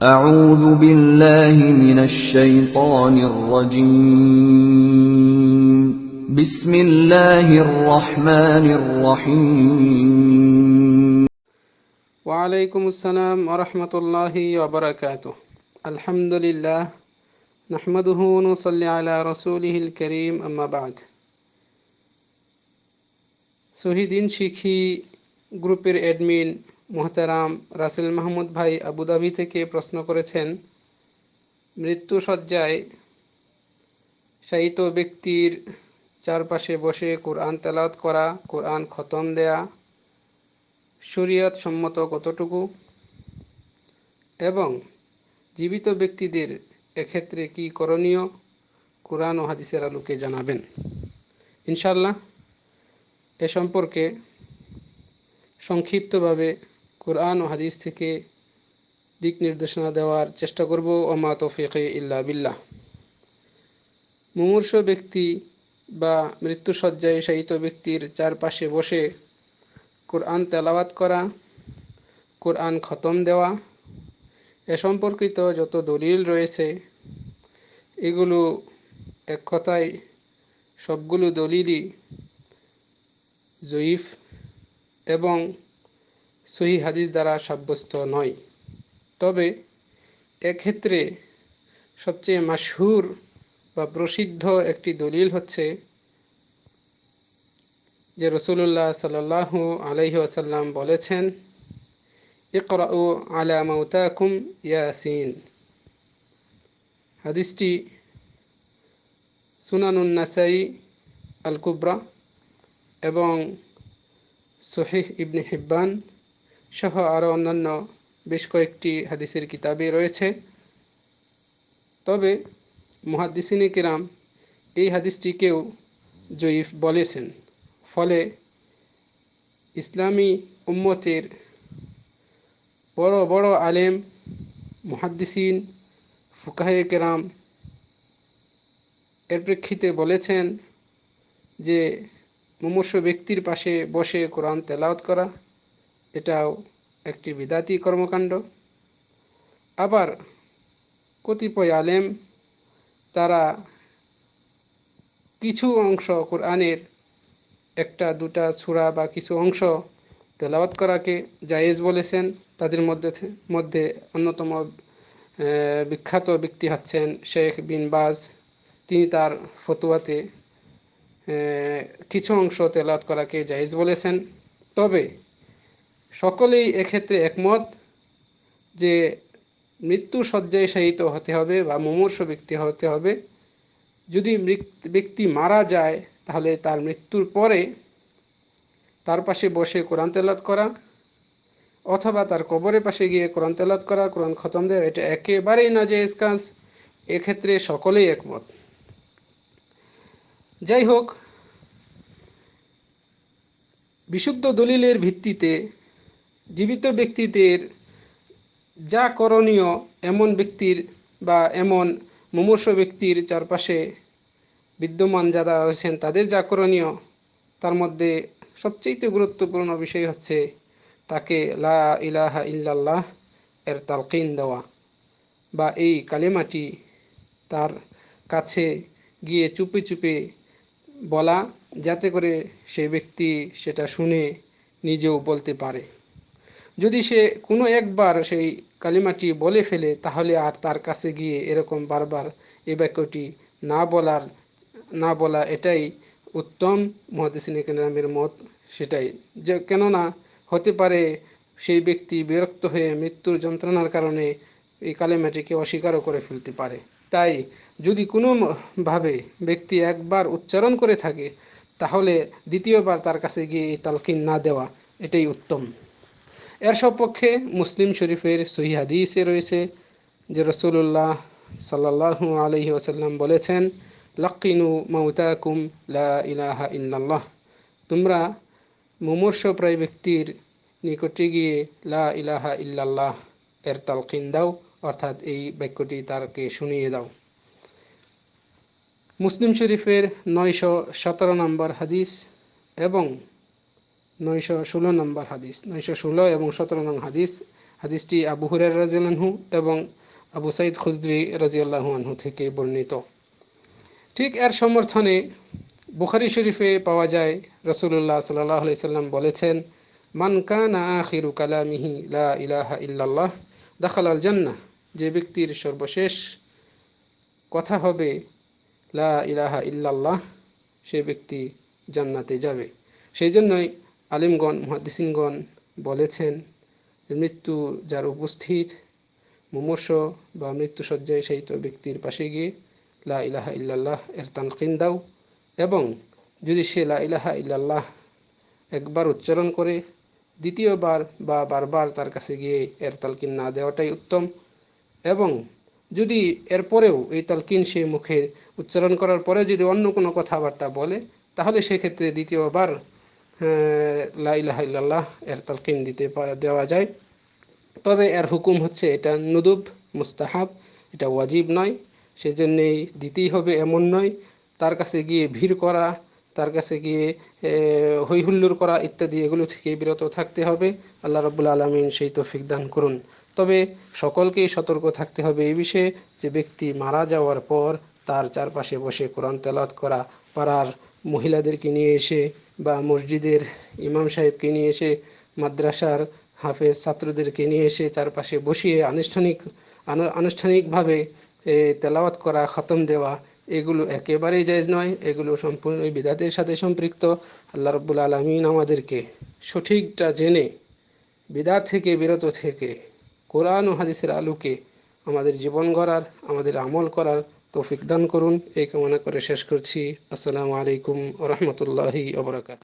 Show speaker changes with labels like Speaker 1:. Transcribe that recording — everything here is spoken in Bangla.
Speaker 1: أعوذ بالله من الشيطان الرجيم بسم الله الرحمن الرحيم
Speaker 2: ওয়ালাইকুম আসসালাম ওরহমতুল্লাহি ওবরাকাত আলহামদুলিল্লাহ নাহমাদুহু নুসাল্লি আলা রসুলিহিল করিম আম্মা বাদ শহীদিন শিখি গ্রুপের অ্যাডমিন মোহতারাম রাসেল মাহমুদ ভাই আবুধাবি থেকে প্রশ্ন করেছেন, মৃত্যু সজ্জায় শায়িত ব্যক্তির চারপাশে বসে কোরআন তেলাওয়াত করা, কোরআন খতম দেয়া, শরীয়ত সম্মত কতটুকু? এবং জীবিত ব্যক্তিদের এক্ষেত্রে কি করণীয়? কোরআন ও হাদিসের আলোকে জানাবেন। ইনশাল্লাহ এ সম্পর্কে সংক্ষিপ্তভাবে কোরআন ও হাদিস থেকে দিক নির্দেশনা দেওয়ার চেষ্টা করব ওমা তৌফিকে ইল্লা বিল্লাহ। মুমূর্ষ ব্যক্তি বা মৃত্যুসজ্জায় শায়িত ব্যক্তির চারপাশে বসে কোরআন তেলাওয়াত করা, কোরআন খতম দেওয়া, এ সম্পর্কিত যত দলিল রয়েছে, এগুলো এক কথায় সবগুলো দলিলই জয়ীফ এবং সহি হাদিস দ্বারা সাব্যস্ত নয়। তবে এক্ষেত্রে সবচেয়ে মাসহুর বা প্রসিদ্ধ একটি দলিল হচ্ছে যে রসুল্লাহ সাল্লাহ আলহি আসাল্লাম বলেছেন, ইকরাউ আলা মাউতাকুম ইয়াসিন। হাদিসটি সুনানুন নাসাই আল কুবরা এবং সহিহ ইবনে হিব্বান সহ আরও অন্যান্য বেশ কয়েকটি হাদিসের কিতাবে রয়েছে। তবে মুহাদ্দিসিনে কিরাম এই হাদিসটিকেও জয়ীফ বলেছেন, ফলে ইসলামী উম্মতের বড় বড় আলেম, মুহাদ্দিসিন, ফুকাহে কেরাম এর প্রেক্ষিতে বলেছেন যে মুমূর্ষ ব্যক্তির পাশে বসে কোরআন তেলাওত করা এটাও একটি বিদাতি কর্মকাণ্ড। আবার কতিপয় আলেম, তারা কিছু অংশ কোরআনের একটা, দুটা সুরা বা কিছু অংশ তেলাওয়াত করাকে জায়েজ বলেছেন। তাদের মধ্যে মধ্যে অন্যতম বিখ্যাত ব্যক্তি হচ্ছেন শেখ বিন বাজ। তিনি তার ফতুয়াতে কিছু অংশ তেলাওয়াত করাকে জায়েজ বলেছেন। তবে সকলেই এক্ষেত্রে একমত যে মৃত্যু শয্যায় শায়িত হতে হবে বা মুমূর্ষ ব্যক্তি হতে হবে। যদি ব্যক্তি মারা যায়, তাহলে তার মৃত্যুর পরে তার পাশে বসে কোরআন তেলাত করা অথবা তার কবরের পাশে গিয়ে কোরআন তেলাত করা, কোরআন খতম দেওয়া, এটা একেবারেই না যে কাজ। এক্ষেত্রে সকলেই একমত। যাই হোক, বিশুদ্ধ দলিলের ভিত্তিতে জীবিত ব্যক্তিদের যা করণীয় এমন ব্যক্তির বা এমন মুমূর্ষ ব্যক্তির চারপাশে বিদ্যমান যারা রয়েছেন, তাদের যা করণীয়, তার মধ্যে সবচেয়ে গুরুত্বপূর্ণ বিষয় হচ্ছে তাকে লা ইলাহা ইল্লাল্লাহ এর তালকিন দেওয়া বা এই কালেমাটি তার কাছে গিয়ে চুপে চুপে বলা, যাতে করে সে ব্যক্তি সেটা শুনে নিজেও বলতে পারে। যদি সে কোনো একবার সেই কালিমাটি বলে ফেলে, তাহলে আর তার কাছে গিয়ে এরকম বারবার এই বাক্যটি না বলার, না বলা এটাই উত্তম মহাদিসিন মত সেটাই। যে কেননা হতে পারে সেই ব্যক্তি বিরক্ত হয়ে মৃত্যুর যন্ত্রণার কারণে এই কালেমাটিকে অস্বীকারও করে ফেলতে পারে। তাই যদি কোনোভাবে ব্যক্তি একবার উচ্চারণ করে থাকে, তাহলে দ্বিতীয়বার তার কাছে গিয়ে এই তালকিন না দেওয়া এটাই উত্তম। এর সপক্ষে মুসলিম শরীফের সহি হাদিসে রয়েছে যে রসুল্লাহ সাল্লাহ আলহি ওসাল্লাম বলেছেন, লাকিনু মাউতাকুম লা ইলাহা ইল্লাল্লাহ। তোমরা মুমূর্ষ প্রায় ব্যক্তির নিকটে গিয়ে লা ইলাহা ইল্লাল্লাহ এর তালকিন দাও, অর্থাৎ এই বাক্যটি তারকে শুনিয়ে দাও। মুসলিম শরীফের নয়শো সতেরো নম্বর হাদিস এবং নয়শো ষোলো নম্বর হাদিস, নয়শো ষোলো এবং সতেরো নং হাদিস। হাদিসটি আবু হুরার রাজিয়াল্লাহু এবং আবু সাইদ খুদ্রি রাজিয়াল্লাহু আনহু থেকে বর্ণিত। ঠিক এর সমর্থনে বুখারি শরীফে পাওয়া যায় রসুল্লাহ সাল্লাহ সাল্লাম বলেছেন, মান কানা আখিরু কালামিহি লা ইলাহা ইল্লাল্লাহ দাখাল আল জান্নাহ। যে ব্যক্তির সর্বশেষ কথা হবে, লা ইলাহা ইল্লাল্লাহ, সে ব্যক্তি জান্নাতে যাবে। সেই জন্যই আলিমগণ, মহাদিসিনগণ বলেছেন, মৃত্যু যার উপস্থিত মুমূর্ষ বা মৃত্যুসজ্জায় সেই তো ব্যক্তির পাশে গিয়ে লা ইলাহা ইল্লাল্লাহ এর তানকিন দাও এবং যদি সে লা ইলাহা ইল্লাল্লাহ একবার উচ্চারণ করে, দ্বিতীয়বার বা বারবার তার কাছে গিয়ে এর তালকিন না দেওয়াটাই উত্তম এবং যদি এরপরেও এই তালকিন সে মুখে উচ্চারণ করার পরে যদি অন্য কোনো কথাবার্তা বলে, তাহলে সেক্ষেত্রে দ্বিতীয়বার আহ, লা ইলাহা ইল্লাল্লাহ এর তালকিন দিতে দেওয়া যায়। তবে এর হুকুম হচ্ছে এটা নুদুব মুস্তাহাব এটা ওয়াজিব নয়। সেজন্যেই দিতেই হবে এমন নয়। তার কাছে গিয়ে ভিড় করা তার কাছে গিয়ে এ, হৈহুল্লোড় করা ইত্যাদি এগুলো থেকে বিরত থাকতে হবে। আল্লাহ রব্বুল আলমিন সেই তৌফিক দান করুন। তবে সকলকেই সতর্ক থাকতে হবে এই বিষয়ে যে ব্যক্তি মারা যাওয়ার পর তার চারপাশে বসে কোরআন তেলাত করা পাড়ার মহিলাদেরকে নিয়ে এসে বা মসজিদের ইমাম সাহেবকে নিয়ে এসে, মাদ্রাসার হাফেজ ছাত্রদেরকে নিয়ে এসে চারপাশে বসিয়ে আনুষ্ঠানিক, আনু- আনুষ্ঠানিকভাবে তেলাওয়াত করা, খতম দেওয়া, এগুলো একেবারেই জায়েজ নয়। এগুলো সম্পূর্ণ বিদাতের সাথে সম্পৃক্ত। আল্লাহ রব্বুল আলমিন আমাদেরকে সঠিকটা জেনে, বিদাত থেকে বিরত থেকে কোরআন ও হাদিসের আলোকে আমাদের জীবন গড়ার, আমাদের আমল করার তৌফিক দান করুন। এই কামনা করে শেষ করছি। আসসালামু আলাইকুম রহমতুল্লাহি ওবরাকাত